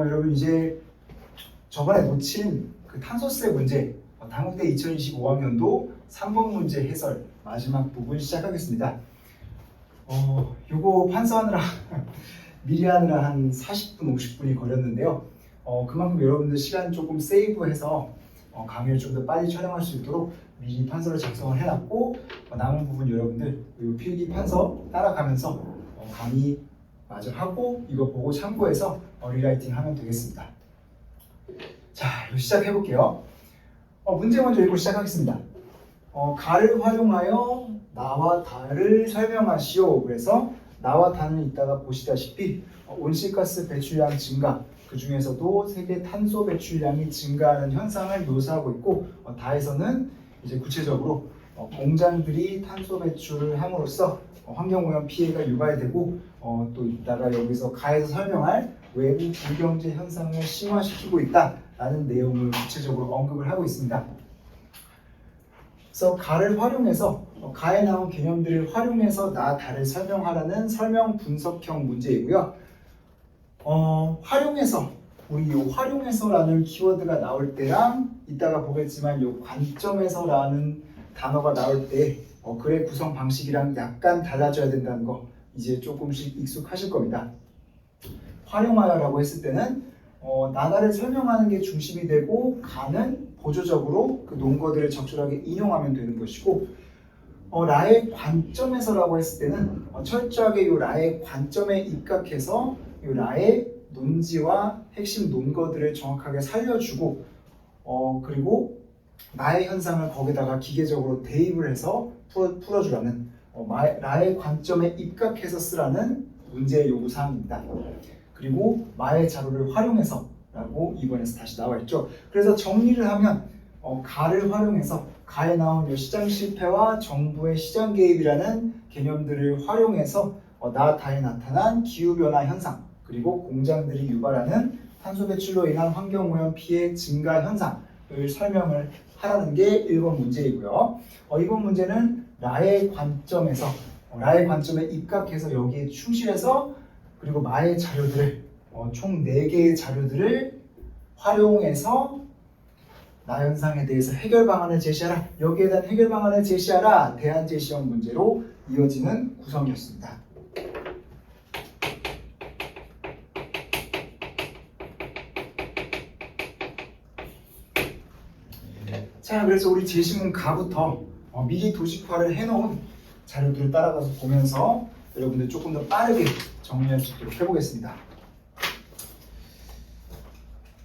어, 여러분 이제 저번에 놓친 그 탄소세 문제 어, 당국대 2025학년도 3번 문제 해설 마지막 부분 시작하겠습니다. 어, 요거 판서하느라 미리 하느라 한 40분, 50분이 걸렸는데요. 어, 그만큼 여러분들 시간 조금 세이브해서 어, 강의를 좀 더 빨리 촬영할 수 있도록 미리 판서를 작성을 해놨고 어, 남은 부분 여러분들 이 필기 판서 따라가면서 어, 강의 마저 하고 이거 보고 참고해서 어, 리라이팅 하면 되겠습니다. 자, 시작해 볼게요. 어, 문제 먼저 읽고 시작하겠습니다. 어, 가를 활용하여 나와 다를 설명하시오. 그래서 나와 다는 이따가 보시다시피 어, 온실가스 배출량 증가 그 중에서도 세계 탄소 배출량이 증가하는 현상을 묘사하고 있고 어, 다에서는 이제 구체적으로 어, 공장들이 탄소 배출을 함으로써 어, 환경오염 피해가 유발되고 어, 또 이따가 여기서 가에서 설명할 외부 불경제 현상을 심화시키고 있다라는 내용을 구체적으로 언급을 하고 있습니다. 그래서 가를 활용해서 어, 가에 나온 개념들을 활용해서 나 다를 설명하라는 설명 분석형 문제이고요. 어, 활용해서 우리 요 활용해서라는 키워드가 나올 때랑 이따가 보겠지만 요 관점에서라는 단어가 나올 때 어, 글의 구성 방식이랑 약간 달라져야 된다는 거 이제 조금씩 익숙하실 겁니다. 활용하여라고 했을 때는 어, 나다를 설명하는 게 중심이 되고 가는 보조적으로 그 논거들을 적절하게 인용하면 되는 것이고 어, 라의 관점에서라고 했을 때는 어, 철저하게 이 라의 관점에 입각해서 이 라의 논지와 핵심 논거들을 정확하게 살려주고 어, 그리고 나의 현상을 거기다가 기계적으로 대입을 해서 풀어, 풀어주라는 어, 마- 라의 관점에 입각해서 쓰라는 문제 요구 사항입니다. 그리고 마의 자료를 활용해서 라고 이번에서 다시 나와 있죠. 그래서 정리를 하면 어, 가를 활용해서 가에 나온 이 시장 실패와 정부의 시장 개입이라는 개념들을 활용해서 어, 나 다에 나타난 기후 변화 현상 그리고 공장들이 유발하는 탄소 배출로 인한 환경 오염 피해 증가 현상을 설명을 하라는 게 1번 문제이고요. 어, 2번 문제는 나의 관점에서 어, 나의 관점에 입각해서 여기에 충실해서 그리고 마의 자료들을 어, 총 4개의 자료들을 활용해서 나 현상에 대해서 해결 방안을 제시하라. 여기에 대한 해결 방안을 제시하라. 대안 제시형 문제로 이어지는 구성이었습니다. 자, 그래서 우리 제시문 가부터 어, 미리 도식화를 해놓은 자료들을 따라가서 보면서 여러분들 조금 더 빠르게 정리할 수 있도록 해보겠습니다.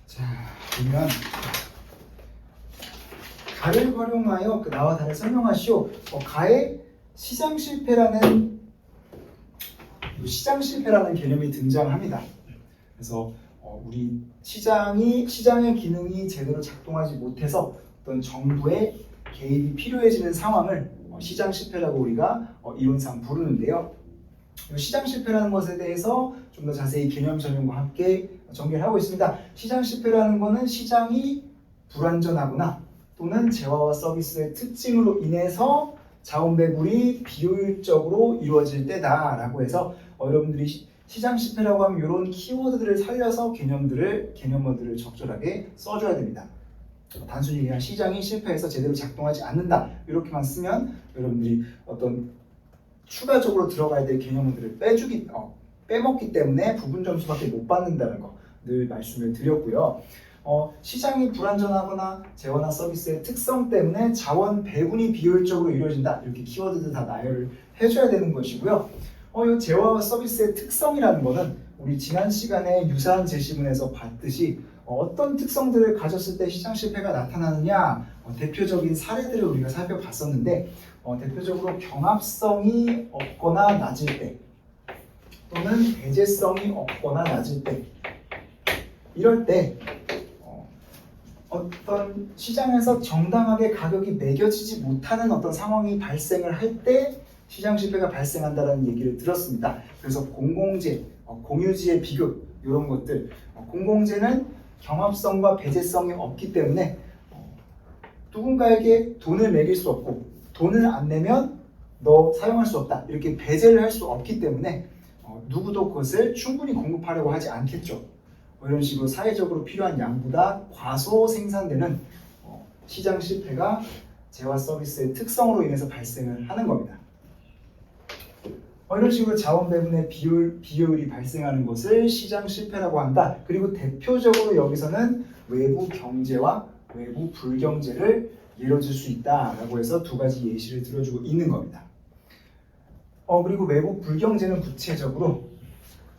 자, 보면 가를 활용하여 그 나와 다를 설명하시오. 어, 가의 시장 실패라는 이 시장 실패라는 개념이 등장합니다. 그래서 어, 우리 시장이 시장의 기능이 제대로 작동하지 못해서 어떤 정부의 개입이 필요해지는 상황을 어, 시장 실패라고 우리가 어, 이론상 부르는데요. 이 시장 실패라는 것에 대해서 좀 더 자세히 개념 설명과 함께 전개를 하고 있습니다. 시장 실패라는 것은 시장이 불완전하거나 또는 재화와 서비스의 특징으로 인해서 자원 배분이 비효율적으로 이루어질 때다라고 해서 어, 여러분들이 시- 시장 실패라고 하면 이런 키워드들을 살려서 개념들을 개념어들을 적절하게 써줘야 됩니다. 단순히 그냥 시장이 실패해서 제대로 작동하지 않는다 이렇게만 쓰면 여러분들이 어떤 추가적으로 들어가야 될 개념들을 빼주기 어, 빼먹기 때문에 부분 점수밖에 못 받는다는 거 늘 말씀을 드렸고요. 어, 시장이 불안전하거나 재화나 서비스의 특성 때문에 자원 배분이 비효율적으로 이루어진다 이렇게 키워드들 다 나열을 해줘야 되는 것이고요. 어, 이 재화와 서비스의 특성이라는 것은 우리 지난 시간에 유사한 제시문에서 봤듯이 어, 떤 특성들을 가졌을 때 시장 실패가 나타나느냐 어, 대표적인 사례들을 우리가 살펴봤었는데 어, 대표적으로 경합성이 없거나 낮을 때 또는 배제성이 없거나 낮을 때 이럴 때 어, 어떤 시장에서 정당하게 가격이 매겨지지 못하는 어떤 상황이 발생을 할 때 시장 실패가 발생한다는 얘기를 들었습니다. 그래서 공공재, 어, 공유지의 비극 이런 것들 어, 공공재는 경합성과 배제성이 없기 때문에 어, 누군가에게 돈을 매길 수 없고 돈을 안 내면 너 사용할 수 없다 이렇게 배제를 할 수 없기 때문에 어, 누구도 그것을 충분히 공급하려고 하지 않겠죠. 뭐 이런 식으로 사회적으로 필요한 양보다 과소 생산되는 어, 시장 실패가 재화 서비스의 특성으로 인해서 발생을 하는 겁니다. 어, 이런 식으로 자원 배분의 비효율, 비효율이 발생하는 것을 시장 실패라고 한다. 그리고 대표적으로 여기서는 외부 경제와 외부 불경제를 예로 들 수 있다라고 해서 두 가지 예시를 들어주고 있는 겁니다. 어 그리고 외부 불경제는 구체적으로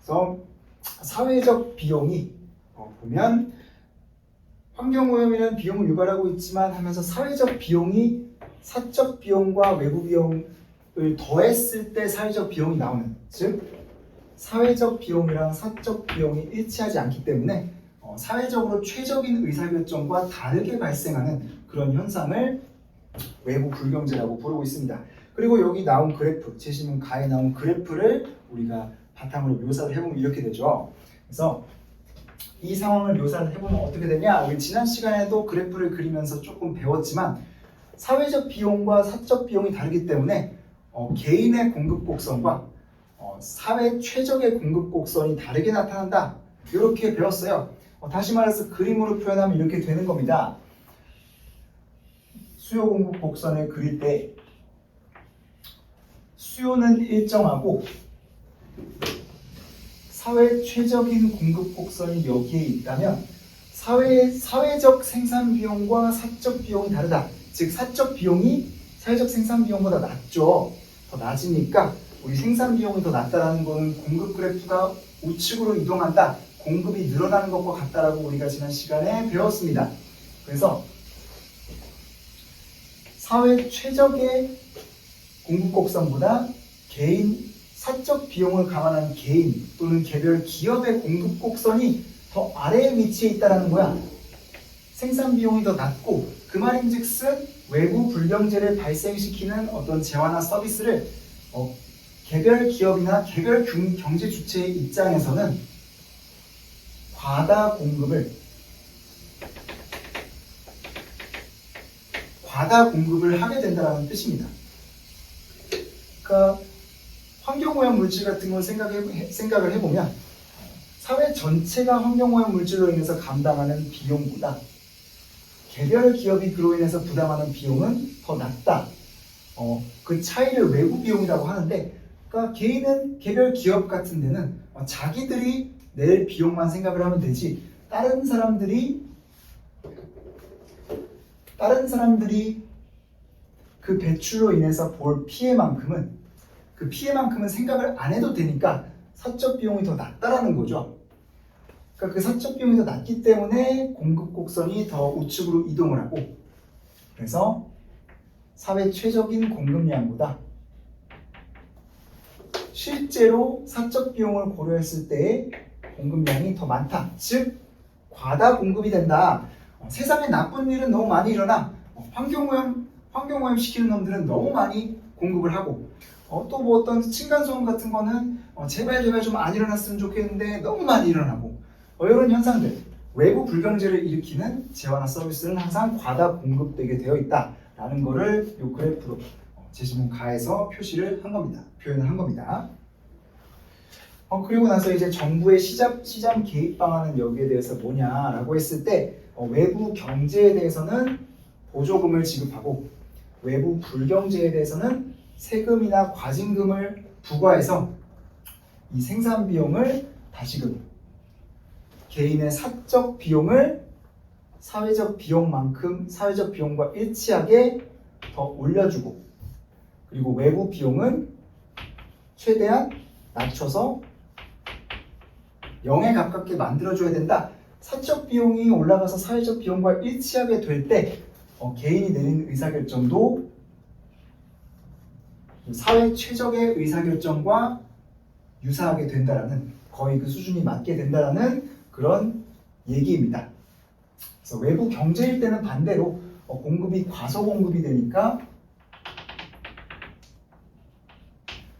그래서 사회적 비용이 어, 보면 환경오염이라는 비용을 유발하고 있지만 하면서 사회적 비용이 사적 비용과 외부 비용 을 더했을 때 사회적 비용이 나오는 즉 사회적 비용이랑 사적 비용이 일치하지 않기 때문에 어, 사회적으로 최적인 의사결정과 다르게 발생하는 그런 현상을 외부 불경제라고 부르고 있습니다. 그리고 여기 나온 그래프, 제시문 가에 나온 그래프를 우리가 바탕으로 묘사를 해보면 이렇게 되죠. 그래서 이 상황을 묘사를 해보면 어떻게 되냐? 우리 지난 시간에도 그래프를 그리면서 조금 배웠지만 사회적 비용과 사적 비용이 다르기 때문에 어, 개인의 공급 곡선과 어, 사회 최적의 공급 곡선이 다르게 나타난다. 이렇게 배웠어요. 어, 다시 말해서 그림으로 표현하면 이렇게 되는 겁니다. 수요 공급 곡선을 그릴 때 수요는 일정하고 사회 최적인 공급 곡선이 여기에 있다면 사회 사회적 생산 비용과 사적 비용이 다르다. 즉 사적 비용이 사회적 생산 비용보다 낮죠. 더 낮으니까 우리 생산 비용이 더 낮다라는 거는 공급 그래프가 우측으로 이동한다. 공급이 늘어나는 것과 같다라고 우리가 지난 시간에 배웠습니다. 그래서 사회 최적의 공급 곡선보다 개인 사적 비용을 감안한 개인 또는 개별 기업의 공급 곡선이 더 아래에 위치해 있다는 거야. 생산 비용이 더 낮고 그 말인즉슨 외부 불경제를 발생시키는 어떤 재화나 서비스를 어, 개별 기업이나 개별 경- 경제 주체의 입장에서는 과다 공급을 과다 공급을 하게 된다는 뜻입니다. 그러니까 환경오염 물질 같은 걸 생각해, 생각을 해보면 사회 전체가 환경오염 물질로 인해서 감당하는 비용보다 개별 기업이 그로 인해서 부담하는 비용은 더 낮다. 어, 그 차이를 외부 비용이라고 하는데, 그러니까 개인은 개별 기업 같은 데는 어, 자기들이 낼 비용만 생각을 하면 되지, 다른 사람들이 다른 사람들이 그 배출로 인해서 볼 피해만큼은 그 피해만큼은 생각을 안 해도 되니까 사적 비용이 더 낮다라는 거죠. 그러니까 그 사적 비용이 더 낮기 때문에 공급 곡선이 더 우측으로 이동을 하고 그래서 사회 최적인 공급량보다 실제로 사적 비용을 고려했을 때의 공급량이 더 많다. 즉 과다 공급이 된다. 어, 세상에 나쁜 일은 너무 많이 일어나 어, 환경오염 환경오염 시키는 놈들은 너무 많이 공급을 하고 어, 또 뭐 어떤 층간소음 같은 거는 어, 제발 제발 좀 안 일어났으면 좋겠는데 너무 많이 일어나고 어, 이런 현상들 외부 불경제를 일으키는 재화나 서비스는 항상 과다 공급되게 되어 있다라는 거를 이 그래프로 어, 제시문 가에서 표시를 한 겁니다. 표현을 한 겁니다. 어, 그리고 나서 이제 정부의 시장, 시장 개입 방안은 여기에 대해서 뭐냐라고 했을 때 어, 외부 경제에 대해서는 보조금을 지급하고 외부 불경제에 대해서는 세금이나 과징금을 부과해서 이 생산 비용을 다시금 개인의 사적 비용을 사회적 비용만큼 사회적 비용과 일치하게 더 올려주고 그리고 외부 비용은 최대한 낮춰서 0에 가깝게 만들어줘야 된다. 사적 비용이 올라가서 사회적 비용과 일치하게 될때 어, 개인이 내리는 의사결정도 사회 최적의 의사결정과 유사하게 된다라는 거의 그 수준이 맞게 된다라는 그런 얘기입니다. 그래서 외부 경제일 때는 반대로 어, 공급이 과소 공급이 되니까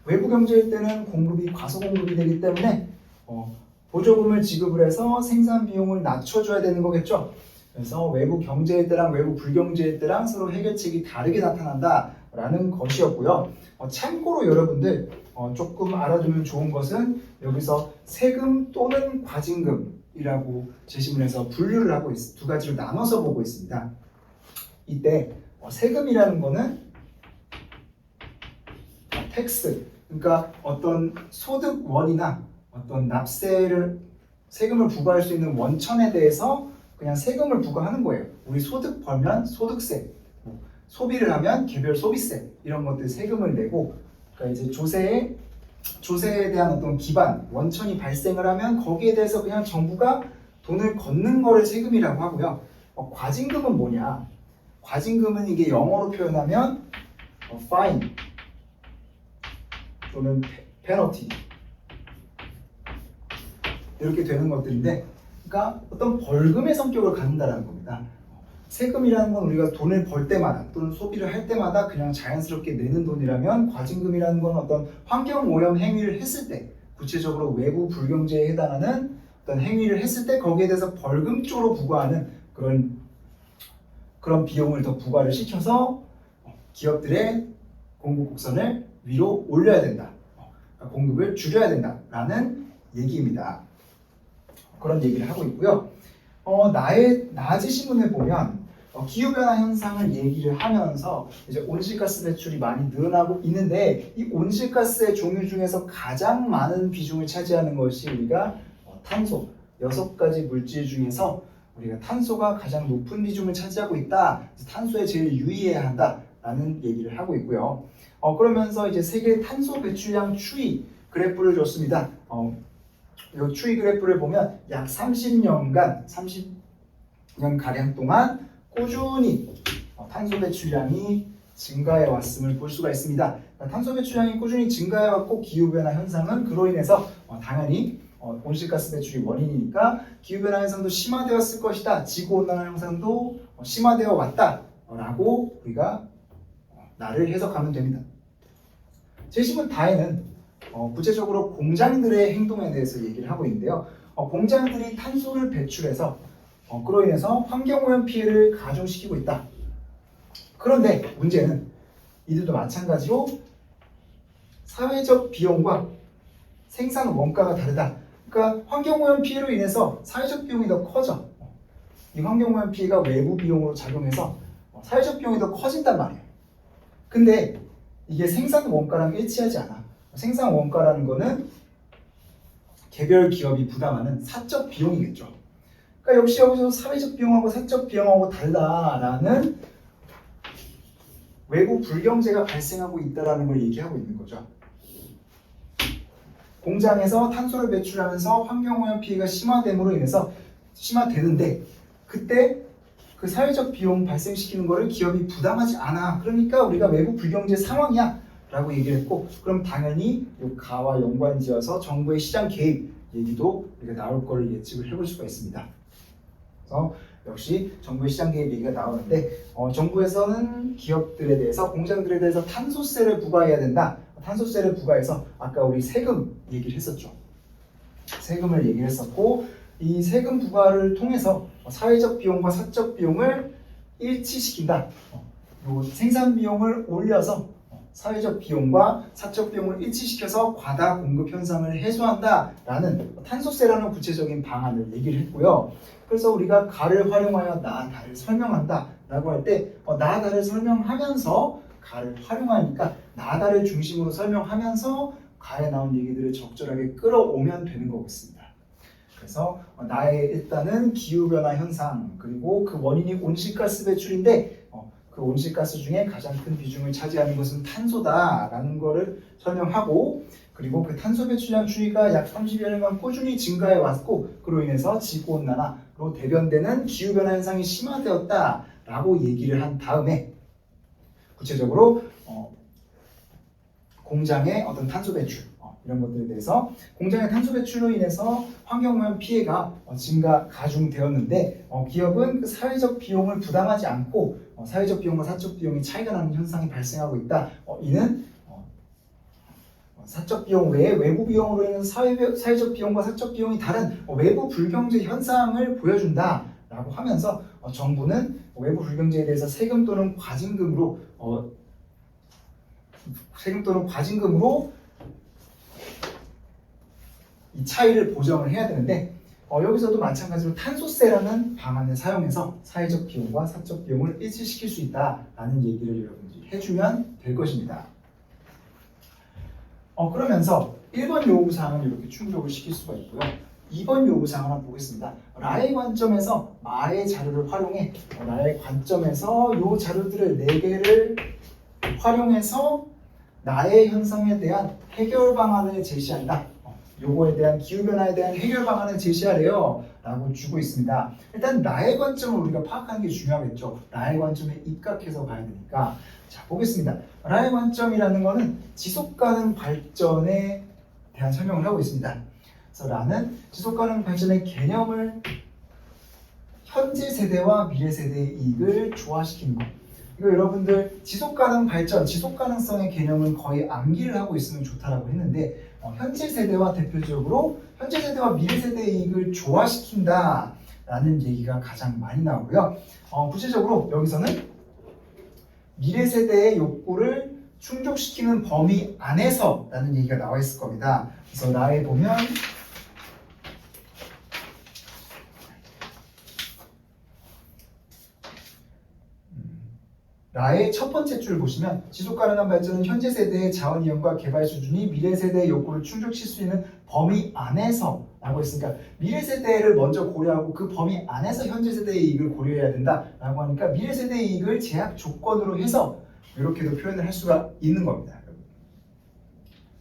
외부 경제일 때는 공급이 과소 공급이 되기 때문에 어, 보조금을 지급을 해서 생산 비용을 낮춰줘야 되는 거겠죠. 그래서 외부 경제일 때랑 외부 불경제일 때랑 서로 해결책이 다르게 나타난다라는 것이었고요. 어, 참고로 여러분들 어, 조금 알아두면 좋은 것은 여기서 세금 또는 과징금 이라고 제시문에서 분류를 하고 있, 두 가지로 나눠서 보고 있습니다. 이때 어, 세금이라는 거는 텍스, 그러니까 어떤 소득원이나 어떤 납세를 세금을 부과할 수 있는 원천에 대해서 그냥 세금을 부과하는 거예요. 우리 소득 벌면 소득세, 뭐 소비를 하면 개별 소비세 이런 것들 세금을 내고 그러니까 이제 조세에 조세에 대한 어떤 기반 원천이 발생을 하면 거기에 대해서 그냥 정부가 돈을 걷는 거를 세금이라고 하고요. 어, 과징금은 뭐냐? 과징금은 이게 영어로 표현하면 어, fine 또는 페너티 이렇게 되는 것들인데 그러니까 어떤 벌금의 성격을 갖는다라는 겁니다. 세금이라는 건 우리가 돈을 벌 때마다 또는 소비를 할 때마다 그냥 자연스럽게 내는 돈이라면 과징금이라는 건 어떤 환경 오염 행위를 했을 때 구체적으로 외부 불경제에 해당하는 어떤 행위를 했을 때 거기에 대해서 벌금 쪽으로 부과하는 그런 그런 비용을 더 부과를 시켜서 기업들의 공급 곡선을 위로 올려야 된다. 그러니까 공급을 줄여야 된다라는 얘기입니다. 그런 얘기를 하고 있고요. 어, 나의 나지 신문을 보면 어, 기후 변화 현상을 얘기를 하면서 이제 온실가스 배출이 많이 늘어나고 있는데 이 온실가스의 종류 중에서 가장 많은 비중을 차지하는 것이 우리가 어, 탄소 여섯 가지 물질 중에서 우리가 탄소가 가장 높은 비중을 차지하고 있다. 탄소에 제일 유의해야 한다라는 얘기를 하고 있고요. 어, 그러면서 이제 세계 탄소 배출량 추이 그래프를 줬습니다. 어, 이 추이 그래프를 보면 약 30년간 30년 가량 동안 꾸준히 어, 탄소 배출량이 증가해 왔음을 볼 수가 있습니다. 그러니까 탄소 배출량이 꾸준히 증가해 왔고 기후 변화 현상은 그로 인해서 어, 당연히 어, 온실가스 배출이 원인이니까 기후 변화 현상도 심화되었을 것이다. 지구 온난화 현상도 어, 심화되어 왔다라고 우리가 어, 나를 해석하면 됩니다. 제시문 다에는 어, 구체적으로 공장들의 행동에 대해서 얘기를 하고 있는데요. 어, 공장들이 탄소를 배출해서 어, 그로 인해서 환경오염 피해를 가중시키고 있다. 그런데 문제는 이들도 마찬가지로 사회적 비용과 생산 원가가 다르다. 그러니까 환경오염 피해로 인해서 사회적 비용이 더 커져. 이 환경오염 피해가 외부 비용으로 작용해서 어, 사회적 비용이 더 커진단 말이에요. 근데 이게 생산 원가랑 일치하지 않아. 생산 원가라는 거는 개별 기업이 부담하는 사적 비용이겠죠. 그러니까 역시 여기서 사회적 비용하고 사적 비용하고 달라라는 외부 불경제가 발생하고 있다라는 걸 얘기하고 있는 거죠. 공장에서 탄소를 배출하면서 환경오염 피해가 심화됨으로 인해서 심화되는데 그때 그 사회적 비용 발생시키는 거를 기업이 부담하지 않아. 그러니까 우리가 외부 불경제 상황이야. 라고 얘기를 했고 그럼 당연히 이 가와 연관지어서 정부의 시장 개입 얘기도 우리가 나올 거를 예측을 해볼 수가 있습니다. 그래서 역시 정부의 시장 개입 얘기가 나오는데 어, 정부에서는 기업들에 대해서 공장들에 대해서 탄소세를 부과해야 된다. 탄소세를 부과해서 아까 우리 세금 얘기를 했었죠. 세금을 얘기를 했었고 이 세금 부과를 통해서 사회적 비용과 사적 비용을 일치시킨다. 어, 요 생산 비용을 올려서 사회적 비용과 사적 비용을 일치시켜서 과다 공급 현상을 해소한다라는 탄소세라는 구체적인 방안을 얘기를 했고요. 그래서 우리가 가를 활용하여 나, 다를 설명한다라고 할때 어, 나, 다를 설명하면서 가를 활용하니까 나, 다를 중심으로 설명하면서 가에 나온 얘기들을 적절하게 끌어오면 되는 거겠습니다. 그래서 어, 나의 일단은 기후변화 현상 그리고 그 원인이 온실가스 배출인데 어, 그 온실가스 중에 가장 큰 비중을 차지하는 것은 탄소다라는 것을 설명하고 그리고 그 탄소 배출량 추이가 약 30여 년간 꾸준히 증가해 왔고 그로 인해서 지구 온난화로 대변되는 기후 변화 현상이 심화되었다라고 얘기를 한 다음에 구체적으로 어, 공장의 어떤 탄소 배출 어, 이런 것들에 대해서 공장의 탄소 배출로 인해서 환경오염 피해가 어, 증가 가중되었는데 어, 기업은 그 사회적 비용을 부담하지 않고 어, 사회적 비용과 사적 비용이 차이가 나는 현상이 발생하고 있다. 어, 이는 어, 사적 비용 외에 외부 비용으로 인한 사회, 사회적 비용과 사적 비용이 다른 어, 외부 불경제 현상을 보여준다 라고 하면서 어, 정부는 외부 불경제에 대해서 세금 또는 과징금으로 어, 세금 또는 과징금으로 이 차이를 보정을 해야 되는데 어, 여기서도 마찬가지로 탄소세라는 방안을 사용해서 사회적 비용과 사적 비용을 일치시킬 수 있다라는 얘기를 여러분들이 해주면 될 것입니다. 어, 그러면서 1번 요구사항을 이렇게 충족을 시킬 수가 있고요. 2번 요구사항을 한번 보겠습니다. 나의 관점에서 마의 자료를 활용해 어, 나의 관점에서 요 자료들을 4개를 활용해서 나의 현상에 대한 해결 방안을 제시한다. 어, 요거에 대한 기후변화에 대한 해결 방안을 제시하래요. 라고 주고 있습니다. 일단 나의 관점을 우리가 파악하는 게 중요하겠죠. 나의 관점에 입각해서 가야 되니까. 자, 보겠습니다. 나의 관점이라는 거는 지속 가능 발전에 대한 설명을 하고 있습니다. 그래서 나는 지속 가능 발전의 개념을 현재 세대와 미래 세대의 이익을 조화시키는 것. 이거 여러분들 지속 가능 발전, 지속 가능성의 개념은 거의 암기를 하고 있으면 좋다라고 했는데 어, 현재 세대와 대표적으로 현재 세대와 미래 세대의 이익을 조화시킨다 라는 얘기가 가장 많이 나오고요. 어, 구체적으로 여기서는 미래 세대의 욕구를 충족시키는 범위 안에서 라는 얘기가 나와 있을 겁니다. 그래서 나에 보면 나의 첫 번째 줄 보시면 지속 가능한 발전은 현재 세대의 자원 이용과 개발 수준이 미래 세대의 욕구를 충족시킬 수 있는 범위 안에서 라고 했으니까 미래 세대를 먼저 고려하고 그 범위 안에서 현재 세대의 이익을 고려해야 된다 라고 하니까 미래 세대의 이익을 제약 조건으로 해서 이렇게도 표현을 할 수가 있는 겁니다.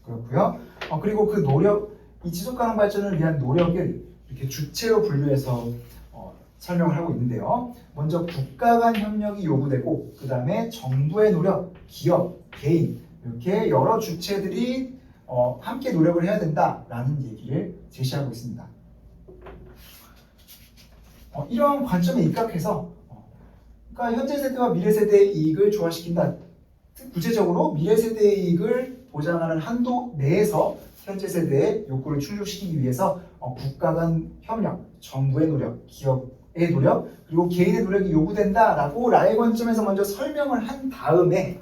그렇고요. 어, 그리고 그 노력, 이 지속 가능 발전을 위한 노력을 이렇게 주체로 분류해서 어, 설명을 하고 있는데요. 먼저 국가 간 협력이 요구되고 그 다음에 정부의 노력, 기업, 개인 이렇게 여러 주체들이 어, 함께 노력을 해야 된다라는 얘기를 제시하고 있습니다. 어, 이런 관점에 입각해서 어, 그러니까 현재 세대와 미래 세대의 이익을 조화시킨다. 구체적으로 미래 세대의 이익을 보장하는 한도 내에서 현재 세대의 욕구를 충족시키기 위해서 어, 국가 간 협력, 정부의 노력, 기업 의 노력, 그리고 개인의 노력이 요구된다라고 라의 관점에서 먼저 설명을 한 다음에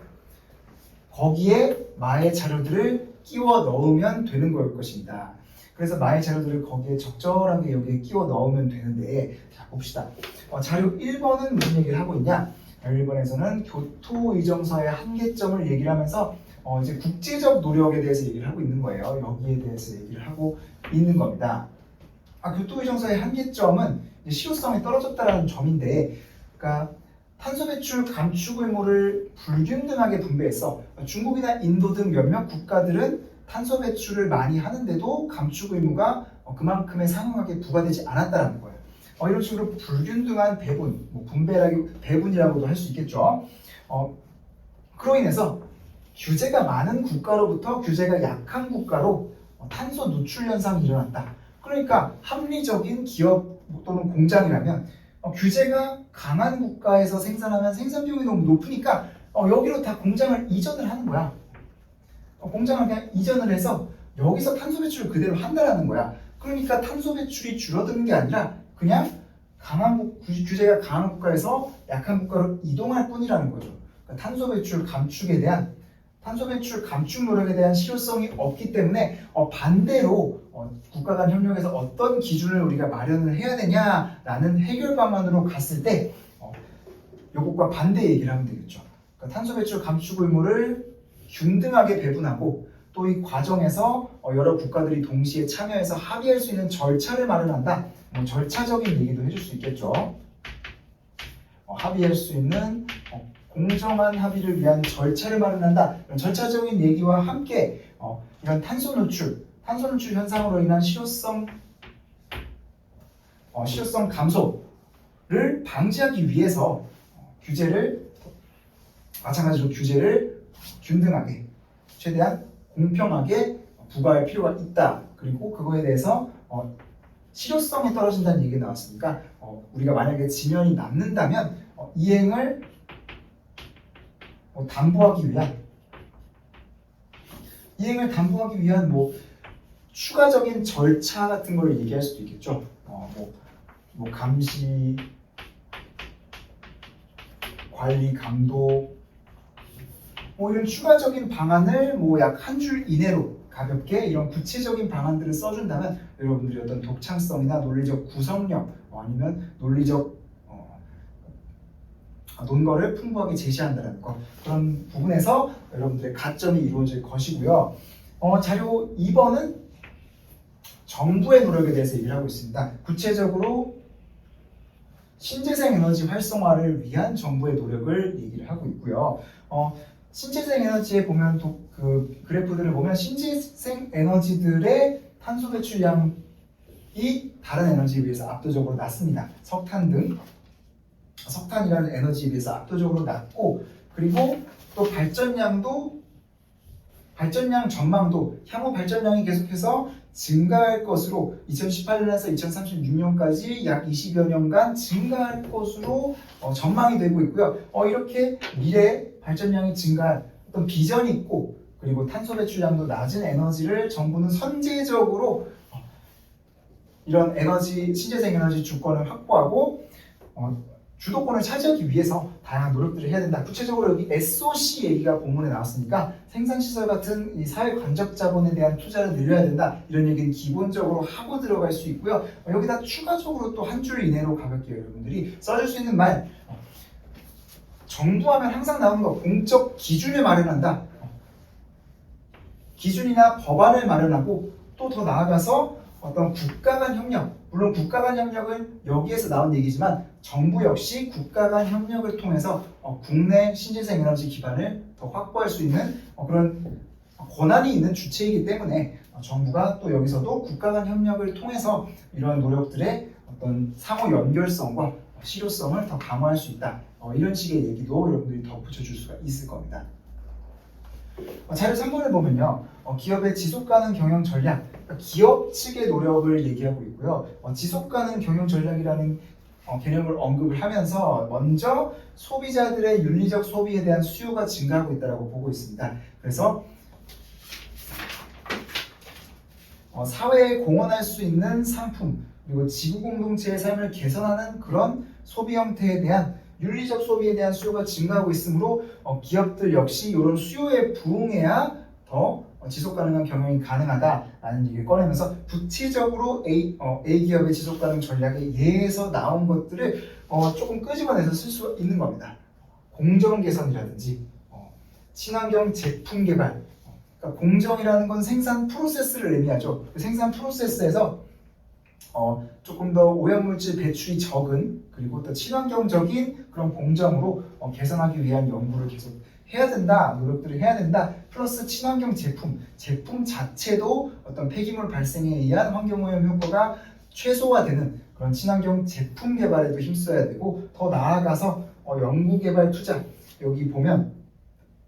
거기에 마의 자료들을 끼워 넣으면 되는 걸 것입니다. 그래서 마의 자료들을 거기에 적절하게 여기에 끼워 넣으면 되는데 자 봅시다. 어, 자료 1번은 무슨 얘기를 하고 있냐? 1번에서는 교토의정서의 한계점을 얘기를 하면서 어, 이제 국제적 노력에 대해서 얘기를 하고 있는 거예요. 여기에 대해서 얘기를 하고 있는 겁니다. 아, 교토의정서의 한계점은 실효성이 떨어졌다라는 점인데, 그러니까 탄소 배출 감축 의무를 불균등하게 분배해서 중국이나 인도 등 몇몇 국가들은 탄소 배출을 많이 하는데도 감축 의무가 어, 그만큼에 상응하게 부과되지 않았다라는 거예요. 어, 이런 식으로 불균등한 배분, 뭐 분배라기 배분이라고도 할 수 있겠죠. 어, 그로 인해서 규제가 많은 국가로부터 규제가 약한 국가로 어, 탄소 누출 현상이 일어났다. 그러니까 합리적인 기업 또는 공장이라면 어, 규제가 강한 국가에서 생산하면 생산 비용이 너무 높으니까 어, 여기로 다 공장을 이전을 하는 거야. 어, 공장을 그냥 이전을 해서 여기서 탄소 배출을 그대로 한다라는 거야. 그러니까 탄소 배출이 줄어드는 게 아니라 그냥 강한 규제가 강한 국가에서 약한 국가로 이동할 뿐이라는 거죠. 그러니까 탄소 배출 감축에 대한 탄소 배출 감축 노력에 대한 실효성이 없기 때문에 어, 반대로 어, 국가 간 협력에서 어떤 기준을 우리가 마련을 해야 되냐라는 해결 방안으로 갔을 때 어, 요것과 반대 얘기를 하면 되겠죠. 그러니까 탄소 배출 감축 의무를 균등하게 배분하고 또 이 과정에서 어, 여러 국가들이 동시에 참여해서 합의할 수 있는 절차를 마련한다. 뭐 절차적인 얘기도 해줄 수 있겠죠. 어, 합의할 수 있는 어, 공정한 합의를 위한 절차를 마련한다. 이런 절차적인 얘기와 함께 어, 이런 탄소 노출, 탄소 노출 현상으로 인한 실효성 어, 실효성 감소를 방지하기 위해서 어, 규제를 마찬가지로 규제를 균등하게 최대한 공평하게 부과할 필요가 있다. 그리고 그거에 대해서 어, 실효성이 떨어진다는 얘기가 나왔으니까 어, 우리가 만약에 지면이 남는다면 어, 이행을 뭐 담보하기 위한 이행을 담보하기 위한 뭐 추가적인 절차 같은 걸 얘기할 수도 있겠죠. 어, 뭐, 뭐 감시, 관리, 감독 뭐 이런 추가적인 방안을 뭐 약 한 줄 이내로 가볍게 이런 구체적인 방안들을 써준다면 여러분들이 어떤 독창성이나 논리적 구성력 어, 아니면 논리적 어, 논거를 풍부하게 제시한다는 것 그런 부분에서 여러분들의 가점이 이루어질 것이고요. 어, 자료 2번은 정부의 노력에 대해서 얘기를 하고 있습니다. 구체적으로 신재생 에너지 활성화를 위한 정부의 노력을 얘기를 하고 있고요. 어, 신재생 에너지에 보면 도, 그 그래프들을 보면 신재생 에너지들의 탄소 배출량이 다른 에너지에 비해서 압도적으로 낮습니다. 석탄 등 석탄이라는 에너지에 비해서 압도적으로 낮고 그리고 또 발전량도 발전량 전망도 향후 발전량이 계속해서 증가할 것으로 2018년에서 2036년까지 약 20여 년간 증가할 것으로 어, 전망이 되고 있고요. 어, 이렇게 미래 발전량이 증가할 어떤 비전이 있고 그리고 탄소 배출량도 낮은 에너지를 정부는 선제적으로 어, 이런 에너지 신재생 에너지 주권을 확보하고 어, 주도권을 차지하기 위해서 다양한 노력들을 해야 된다. 구체적으로 여기 SOC 얘기가 본문에 나왔으니까 생산시설 같은 이 사회 간접 자본에 대한 투자를 늘려야 된다. 이런 얘기는 기본적으로 하고 들어갈 수 있고요. 어, 여기다 추가적으로 또 한 줄 이내로 가볍게 여러분들이 써줄 수 있는 말. 어, 정부하면 항상 나오는 거 공적 기준을 마련한다. 어, 기준이나 법안을 마련하고 또 더 나아가서 어떤 국가 간 협력, 물론 국가 간 협력은 여기에서 나온 얘기지만 정부 역시 국가 간 협력을 통해서 어, 국내 신재생 에너지 기반을 더 확보할 수 있는 어, 그런 권한이 있는 주체이기 때문에 어, 정부가 또 여기서도 국가 간 협력을 통해서 이러한 노력들의 어떤 상호 연결성과 실효성을 더 강화할 수 있다. 어, 이런 식의 얘기도 여러분들이 덧붙여줄 수가 있을 겁니다. 어, 자료 3번을 보면요. 어, 기업의 지속 가능 경영 전략, 그러니까 기업 측의 노력을 얘기하고 있고요. 어, 지속 가능 경영 전략이라는 어, 개념을 언급을 하면서 먼저 소비자들의 윤리적 소비에 대한 수요가 증가하고 있다고 보고 있습니다. 그래서 어, 사회에 공헌할 수 있는 상품 그리고 지구 공동체의 삶을 개선하는 그런 소비 형태에 대한 윤리적 소비에 대한 수요가 증가하고 있으므로 어, 기업들 역시 이런 수요에 부응해야 더 어, 지속 가능한 경영이 가능하다라는 얘기를 꺼내면서 구체적으로 A, 어, A 기업의 지속 가능 전략의 예에서 나온 것들을 어, 조금 끄집어내서 쓸 수 있는 겁니다. 공정 개선이라든지 어, 친환경 제품 개발. 어, 그러니까 공정이라는 건 생산 프로세스를 의미하죠. 그 생산 프로세스에서 어, 조금 더 오염물질 배출이 적은 그리고 또 친환경적인 그런 공정으로 어, 개선하기 위한 연구를 계속 해야 된다 노력들을 해야 된다. 플러스 친환경 제품 제품 자체도 어떤 폐기물 발생에 의한 환경오염 효과가 최소화되는 그런 친환경 제품 개발에도 힘써야 되고 더 나아가서 어, 연구 개발 투자. 여기 보면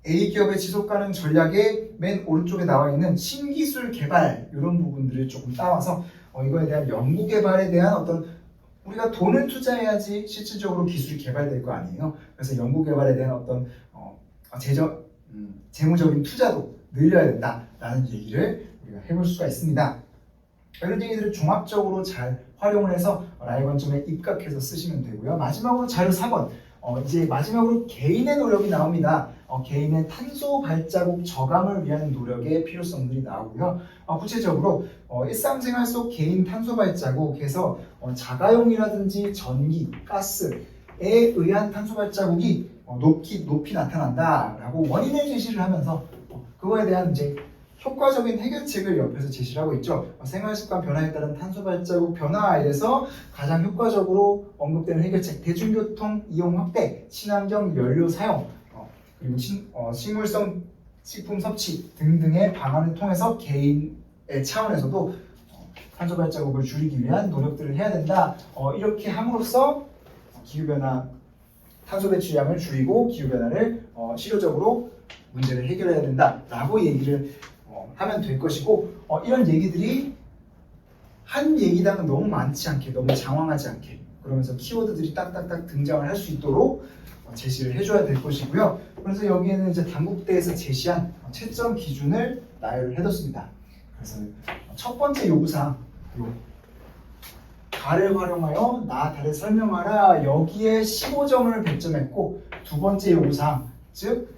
A 기업의 지속 가능 전략의 맨 오른쪽에 나와 있는 신기술 개발 이런 부분들을 조금 따와서 어, 이거에 대한 연구 개발에 대한 어떤 우리가 돈을 투자해야지 실질적으로 기술이 개발될 거 아니에요. 그래서 연구 개발에 대한 어떤 어, 재정 음, 재무적인 투자도 늘려야 된다라는 얘기를 우리가 해볼 수가 있습니다. 이런 얘기들을 종합적으로 잘 활용을 해서 나의 관점에 입각해서 쓰시면 되고요. 마지막으로 자료 4번 어, 이제 마지막으로 개인의 노력이 나옵니다. 어, 개인의 탄소 발자국 저감을 위한 노력의 필요성들이 나오고요. 어, 구체적으로 어, 일상생활 속 개인 탄소 발자국에서 어, 자가용이라든지 전기, 가스에 의한 탄소 발자국이 어, 높이 높이 나타난다라고 원인을 제시를 하면서 어, 그거에 대한 이제 효과적인 해결책을 옆에서 제시를 하고 있죠. 어, 생활습관 변화에 따른 탄소 발자국 변화에서 가장 효과적으로 언급되는 해결책 대중교통 이용 확대, 친환경 연료 사용, 어, 그리고 친- 어, 식물성 식품 섭취 등등의 방안을 통해서 개인의 차원에서도 어, 탄소 발자국을 줄이기 위한 노력들을 해야 된다. 어, 이렇게 함으로써 기후 변화 탄소 배출량을 줄이고 기후 변화를 어, 실효적으로 문제를 해결해야 된다라고 얘기를 어, 하면 될 것이고 어, 이런 얘기들이 한 얘기당은 너무 많지 않게 너무 장황하지 않게 그러면서 키워드들이 딱딱딱 등장을 할 수 있도록 어, 제시를 해줘야 될 것이고요. 그래서 여기에는 이제 당국대에서 제시한 어, 채점 기준을 나열을 해뒀습니다. 그래서 첫 번째 요구사항 요 달을 활용하여 나 달을 설명하라 여기에 15점을 배점했고 두 번째 요구사항 즉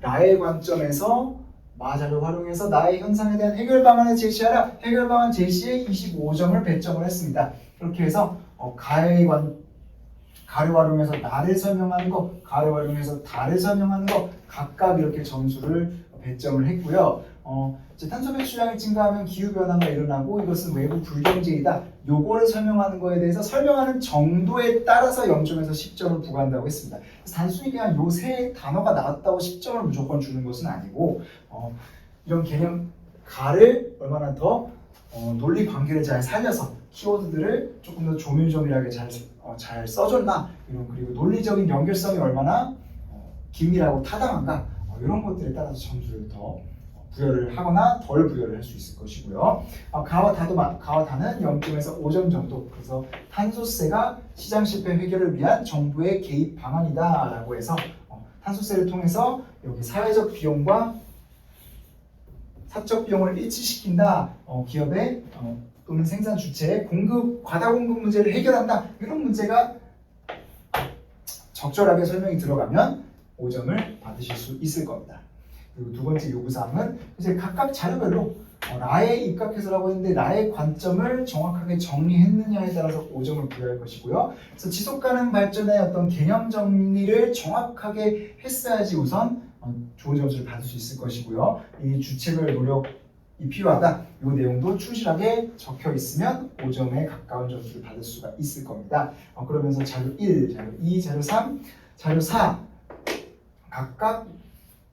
나의 관점에서 마자를 활용해서 나의 현상에 대한 해결 방안을 제시하라. 해결 방안 제시에 25점을 배점을 했습니다. 이렇게 해서 어, 가의 관 가를 활용해서 나를 설명하는 거, 가를 활용해서 다를 설명하는 거 각각 이렇게 점수를 배점을 했고요. 어, 이제 탄소 배출량이 증가하면 기후 변화가 일어나고 이것은 외부 불경제이다. 요거를 설명하는 거에 대해서 설명하는 정도에 따라서 0점에서 10점을 부과한다고 했습니다. 단순히 그냥 요 세 단어가 나왔다고 10점을 무조건 주는 것은 아니고 어, 이런 개념 가를 얼마나 더 어, 논리 관계를 잘 살려서 키워드들을 조금 더 조밀조밀하게 잘, 어, 잘 써줬나 이런 그리고 논리적인 연결성이 얼마나 어, 긴밀하고 타당한가 어, 이런 것들에 따라서 점수를 더 어, 부여를 하거나 덜 부여를 할 수 있을 것이고요. 어, 가와 다도 마- 가와 다는 0점에서 5점 정도. 그래서 탄소세가 시장 실패 해결을 위한 정부의 개입 방안이다라고 해서 어, 탄소세를 통해서 여기 사회적 비용과 사적 비용을 일치시킨다. 어, 기업의 어, 또는 생산 주체의 공급 과다 공급 문제를 해결한다. 이런 문제가 적절하게 설명이 들어가면 5점을 받으실 수 있을 겁니다. 그리고 두 번째 요구사항은 이제 각각 자료별로 어, 나의 입각해서라고 했는데 나의 관점을 정확하게 정리했느냐에 따라서 5점을 부여할 것이고요. 그래서 지속 가능 발전의 어떤 개념 정리를 정확하게 했어야지 우선 어, 좋은 점수를 받을 수 있을 것이고요. 이 주체별 노력 이 필요하다. 이 내용도 충실하게 적혀 있으면 5점에 가까운 점수를 받을 수가 있을 겁니다. 어, 그러면서 자료 1, 자료 2, 자료 3, 자료 4 각각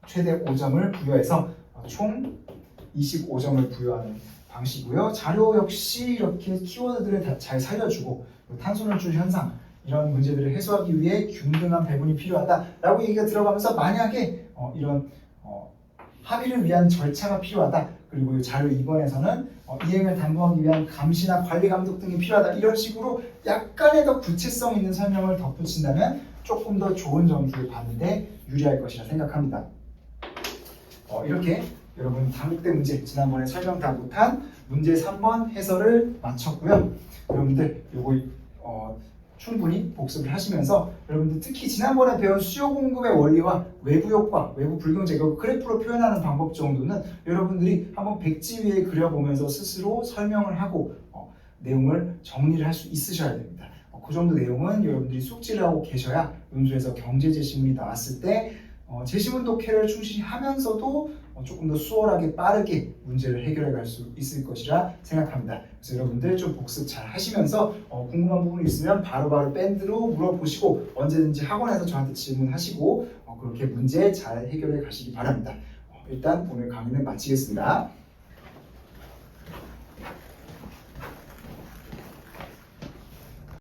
최대 5점을 부여해서 어, 총 25점을 부여하는 방식이고요. 자료 역시 이렇게 키워드들을 다 잘 살려주고 그리고 탄소 노출 현상 이런 문제들을 해소하기 위해 균등한 배분이 필요하다라고 얘기가 들어가면서 만약에 어, 이런 어, 합의를 위한 절차가 필요하다 그리고 이 자료 2번에서는 어, 이행을 담보하기 위한 감시나 관리 감독 등이 필요하다 이런 식으로 약간의 더 구체성 있는 설명을 덧붙인다면 조금 더 좋은 점수를 받는데 유리할 것이라 생각합니다. 어, 이렇게 여러분 단국대 문제 지난번에 설명 다 못한 문제 3번 해설을 마쳤고요. 여러분들 요거 어, 충분히 복습을 하시면서 여러분들 특히 지난번에 배운 수요 공급의 원리와 외부 효과, 외부 불경제 그 그래프로 표현하는 방법 정도는 여러분들이 한번 백지 위에 그려보면서 스스로 설명을 하고 어, 내용을 정리를 할 수 있으셔야 됩니다. 어, 그 정도 내용은 여러분들이 숙지를 하고 계셔야 논술에서 경제 제시문이 나왔을 때 어, 제시문 독해를 충실히 하면서도 어, 조금 더 수월하게 빠르게 문제를 해결해 갈 수 있을 것이라 생각합니다. 그래서 여러분들 좀 복습 잘 하시면서 어, 궁금한 부분이 있으면 바로 바로 밴드로 물어보시고 언제든지 학원에서 저한테 질문하시고 어, 그렇게 문제 잘 해결해 가시기 바랍니다. 어, 일단 오늘 강의는 마치겠습니다.